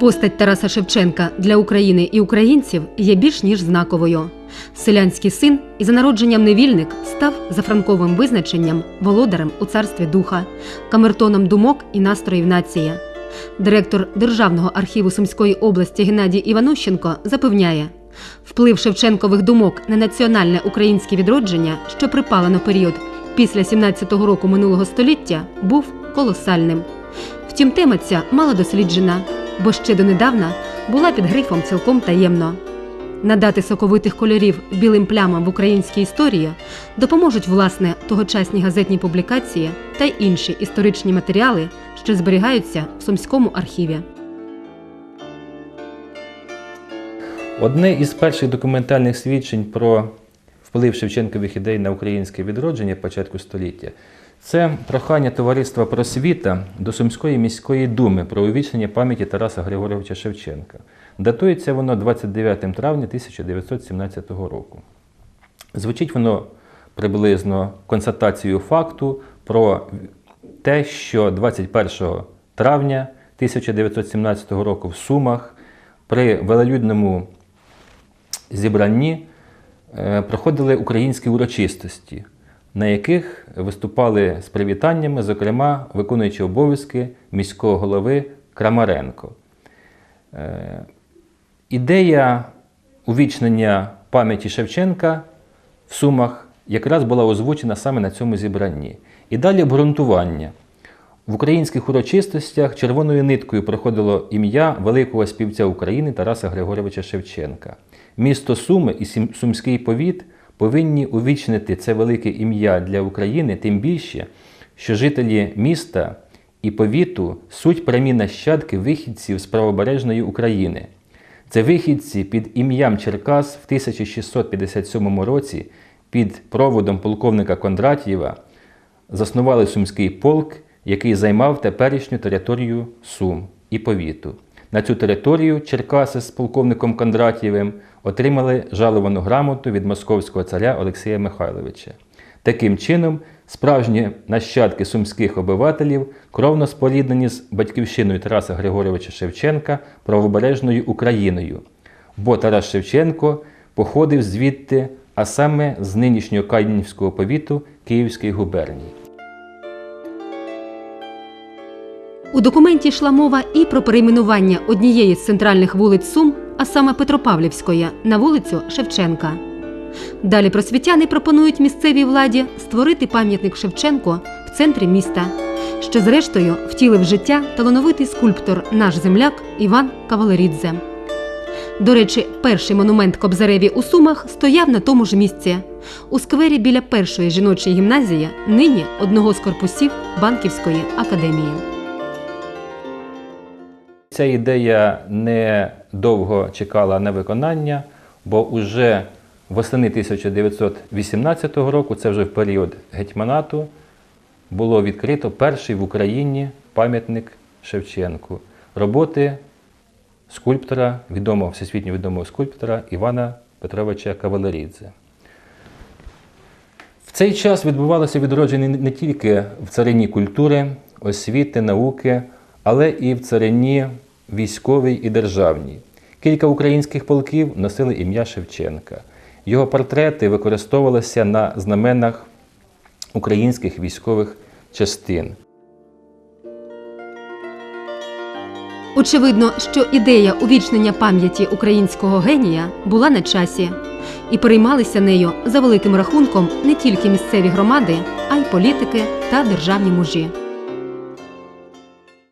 Постать Тараса Шевченка для України і українців є більш ніж знаковою. Селянський син і за народженням невільник став за франковим визначенням володарем у царстві духа, камертоном думок і настроїв нації. Директор Державного архіву Сумської області Геннадій Іванущенко запевняє, вплив Шевченкових думок на національне українське відродження, що припало на період після 17-го року минулого століття, був колосальним. Втім, тема ця мало досліджена, бо ще донедавна була під грифом цілком таємно. Надати соковитих кольорів білим плямам в українській історії допоможуть власне тогочасні газетні публікації та інші історичні матеріали, що зберігаються в Сумському архіві. Одне із перших документальних свідчень про вплив Шевченкових ідей на українське відродження початку століття це прохання товариства просвіта до Сумської міської думи про увічнення пам'яті Тараса Григоровича Шевченка. Датується воно 29 травня 1917 року. Звучить воно приблизно констатацією факту про те, що 21 травня 1917 року в Сумах при велелюдному зібранні е, проходили українські урочистості, на яких виступали з привітаннями, зокрема, виконуючи обов'язки міського голови Крамаренко. Е, Ідея увічнення пам'яті Шевченка в Сумах якраз була озвучена саме на цьому зібранні. І далі обґрунтування. В українських урочистостях червоною ниткою проходило ім'я великого співця України Тараса Григоровича Шевченка. Місто Суми і Сумський повіт повинні увічнити це велике ім'я для України, тим більше, що жителі міста і повіту суть прямі нащадки вихідців з правобережної України. Це вихідці під ім'ям Черкас в 1657 році під проводом полковника Кондратєва заснували Сумський полк, який займав теперішню територію Сум і повіту. На цю територію Черкаси з полковником Кондратєвим отримали жаловану грамоту від московського царя Олексія Михайловича. Таким чином, справжні нащадки сумських обивателів кровно споріднені з батьківщиною Тараса Григоровича Шевченка правобережною Україною, бо Тарас Шевченко походив звідти, а саме з нинішнього Кайнівського повіту Київської губернії. У документі йшла мова і про перейменування однієї з центральних вулиць Сум, а саме Петропавлівської, на вулицю Шевченка. Далі просвітяни пропонують місцевій владі створити пам'ятник Шевченку в центрі міста, що зрештою втілив життя талановитий скульптор наш земляк Іван Кавалерідзе. До речі, перший монумент Кобзареві у Сумах стояв на тому ж місці, у сквері біля першої жіночої гімназії, нині одного з корпусів Банківської академії. Ця ідея не довго чекала на виконання, бо уже восени 1918 року, це вже в період гетьманату, було відкрито перший в Україні пам'ятник Шевченку. Роботи скульптора, відомого, всесвітньо відомого скульптора Івана Петровича Кавалерідзе. В цей час відбувалося відродження не тільки в царині культури, освіти, науки, але і в царині військовій і державній. Кілька українських полків носили ім'я Шевченка. Його портрети використовувалися на знаменах українських військових частин. Очевидно, що ідея увічнення пам'яті українського генія була на часі, і переймалися нею за великим рахунком не тільки місцеві громади, а й політики та державні мужі.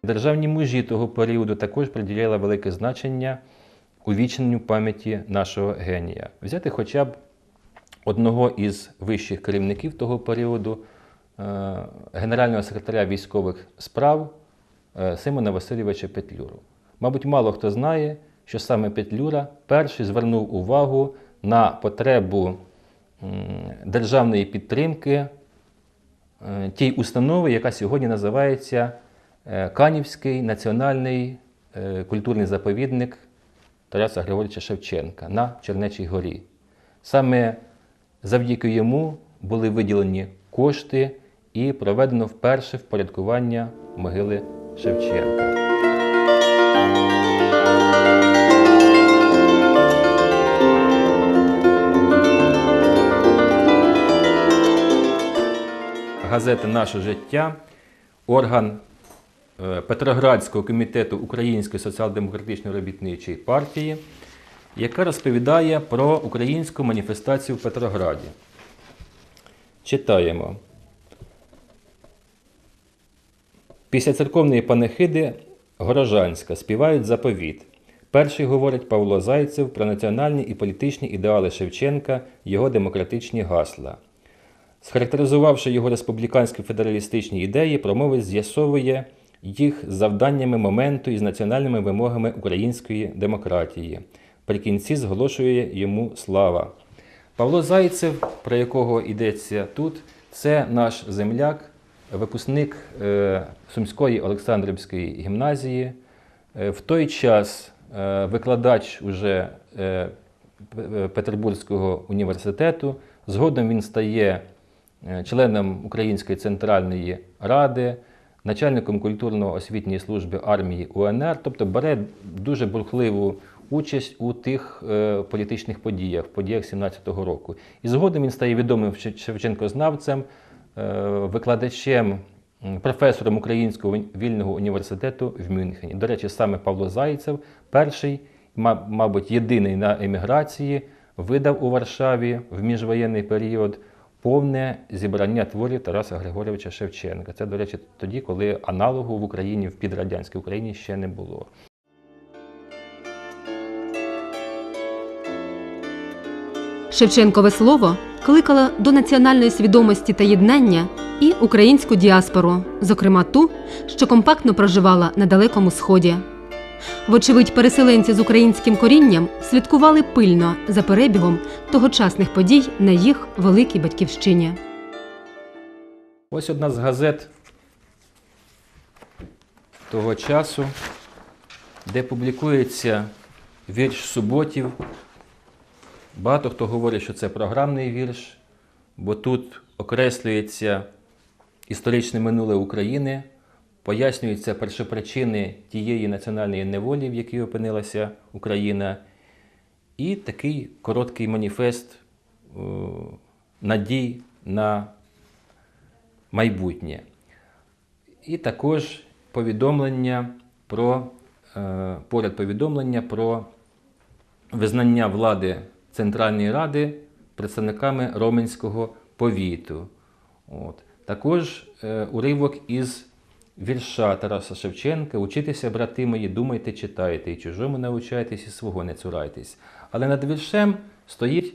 Державні мужі того періоду також приділяли велике значення увічненню пам'яті нашого генія. Взяти хоча б одного із вищих керівників того періоду, е, генерального секретаря військових справ е, Симона Васильовича Петлюру. Мабуть, мало хто знає, що саме Петлюра перший звернув увагу на потребу державної підтримки е, тій установи, яка сьогодні називається Канівський національний е, культурний заповідник Тараса Григоровича Шевченка на Чернечій горі. Саме завдяки йому були виділені кошти і проведено вперше впорядкування могили Шевченка. газета Наше життя, орган е, Петроградського комітету Української соціал-демократичної робітничої партії, яка розповідає про українську маніфестацію в Петрограді. Читаємо. Після церковної панихиди Горожанська співають заповіт. Перший говорить Павло Зайцев про національні і політичні ідеали Шевченка, його демократичні гасла. Схарактеризувавши його республіканські федералістичні ідеї, промовець з'ясовує їх з завданнями моменту і з національними вимогами української демократії. При кінці зголошує йому слава. Павло Зайцев, про якого йдеться тут, це наш земляк, випускник е, Сумської Олександрівської гімназії. Е, В той час е, викладач уже Петербурзького університету. Згодом він стає членом Української центральної ради, начальником культурно-освітньої служби армії УНР, тобто бере дуже бурхливу участь у тих е, політичних подіях, подіях 17-го року. І згодом він стає відомим Шев- Шевченкознавцем, е, викладачем, професором Українського вільного університету в Мюнхені. До речі, саме Павло Зайцев, перший, ма- мабуть, єдиний на еміграції, видав у Варшаві в міжвоєнний період повне зібрання творів Тараса Григоровича Шевченка. Це, до речі, тоді, коли аналогу в Україні, в підрадянській Україні ще не було. Шевченкове слово кликало до національної свідомості та єднання і українську діаспору, зокрема ту, що компактно проживала на Далекому Сході. Вочевидь, переселенці з українським корінням слідкували пильно за перебігом тогочасних подій на їх великій батьківщині. Ось одна з газет того часу, де публікується вірш суботів. Багато хто говорить, що це програмний вірш, бо тут окреслюється історичне минуле України, пояснюються першопричини тієї національної неволі, в якій опинилася Україна, і такий короткий маніфест е, надій на майбутнє. І також повідомлення про, е, поряд повідомлення про визнання влади Центральної Ради представниками Роменського повіту. От. Також е, уривок із вірша Тараса Шевченка Учитися, брати мої, думайте, читайте, і чужому навчайтесь, і свого не цурайтесь. Але над віршем стоїть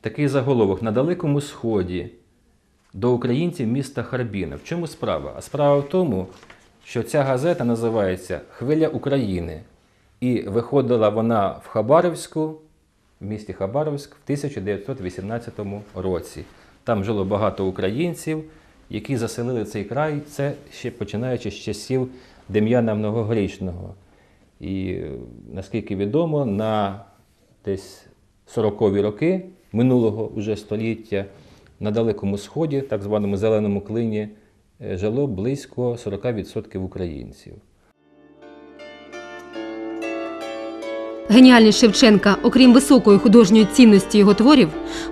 такий заголовок на Далекому Сході до українців міста Харбіна. В чому справа? А справа в тому, що ця газета називається Хвиля України. І виходила вона в Хабаровську, в місті Хабаровськ в 1918 році. Там жило багато українців, які заселили цей край, це ще починаючи з часів Дем'яна Многогрічного. І е, наскільки відомо, на десь 40-ві роки минулого уже століття на Далекому Сході, так званому зеленому клині, е, жило близько 40% українців. Геніальність Шевченка, окрім високої художньої цінності його творів,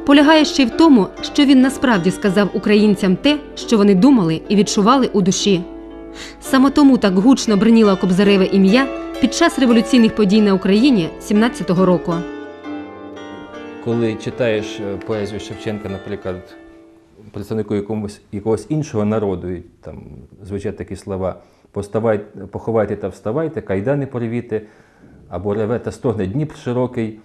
полягає ще й в тому, що він насправді сказав українцям те, що вони думали і відчували у душі. Саме тому так гучно бриніло Кобзареве ім'я під час революційних подій на Україні 17-го року. Коли читаєш е, поезію Шевченка, наприклад, представнику якомусь, якогось іншого народу, і там звучать такі слова «Поставай, поховайте та вставайте, кайдани порвіте, або реве та стогне Дніпр широкий.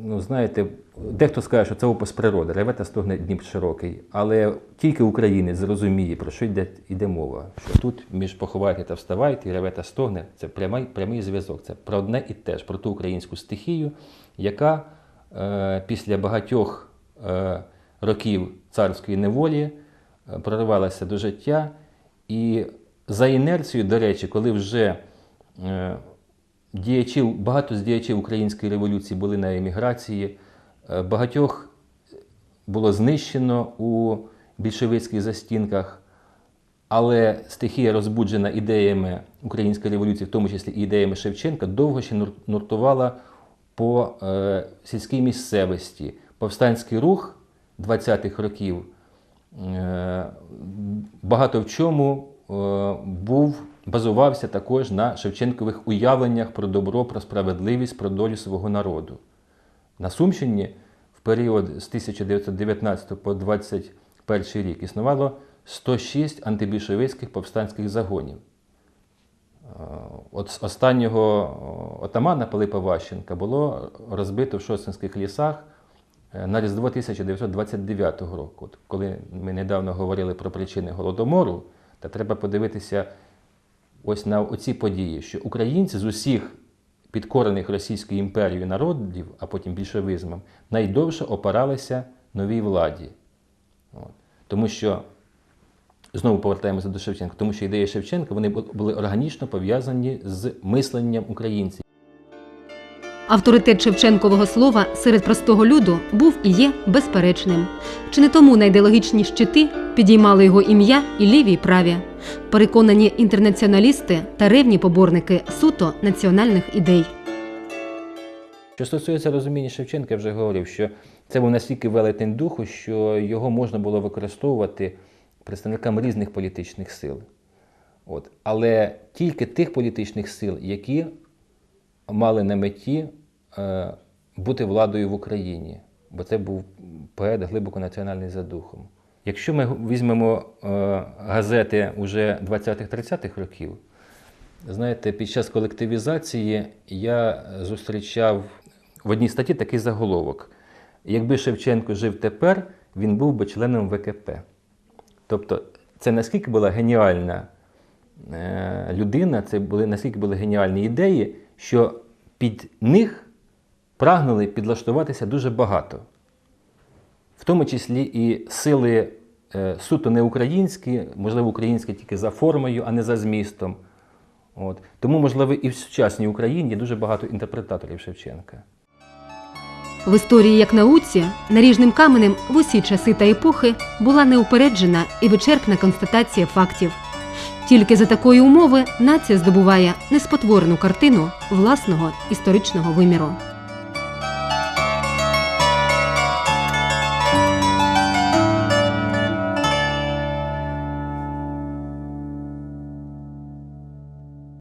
Ну, знаєте, дехто скаже, що це опис природи, реве та стогне Дніпр широкий. Але тільки українець зрозуміє, про що йде, йде мова. Що тут між поховайте та вставайте реве та стогне це прямий, прямий зв'язок. Це про одне і те ж, про ту українську стихію, яка е, після багатьох е, років царської неволі е, проривалася до життя. І за інерцією, до речі, коли вже е, діячів, багато з діячів української революції були на еміграції, е, багатьох було знищено у більшовицьких застінках. Але стихія, розбуджена ідеями української революції, в тому числі і ідеями Шевченка, довго ще нуртувала по е, сільській місцевості. Повстанський рух 20-х років е, багато в чому був, базувався також на Шевченкових уявленнях про добро, про справедливість, про долю свого народу. На Сумщині в період з 1919 по 21 рік існувало 106 антибільшовицьких повстанських загонів. Е, От останнього отамана Пилипа Ващенка було розбито в Шосинських лісах е, на Різдво 1929 року. Коли ми недавно говорили про причини голодомору, то треба подивитися ось на оці події, що українці з усіх підкорених Російською імперією народів, а потім більшовизмом, найдовше опиралися новій владі. От. Тому що, знову повертаємося до Шевченка, тому що ідеї Шевченка вони були органічно пов'язані з мисленням українців. Авторитет Шевченкового слова серед простого люду був і є безперечним. Чи не тому найдеологічні щити підіймали його ім'я і ліві, і праві, переконані інтернаціоналісти та ревні поборники суто національних ідей. Що стосується розуміння Шевченка, я вже говорив, що це був настільки велетень духу, що його можна було використовувати представникам різних політичних сил. От. Але тільки тих політичних сил, які мали на меті е, бути владою в Україні, бо це був поет глибоко національний за духом. Якщо ми візьмемо е, газети уже 20-30-х років, Знаєте, під час колективізації я зустрічав в одній статті такий заголовок: якби Шевченко жив тепер, він був би членом ВКП. Тобто, це наскільки була геніальна е, людина, це були наскільки були геніальні ідеї, що під них прагнули підлаштуватися дуже багато. В тому числі і сили е, суто не українські, можливо, українські тільки за формою, а не за змістом. От. Тому, можливо, і в сучасній Україні дуже багато інтерпретаторів Шевченка. В історії як науці наріжним каменем в усі часи та епохи була неупереджена і вичерпна констатація фактів. Тільки за такої умови нація здобуває неспотворену картину власного історичного виміру.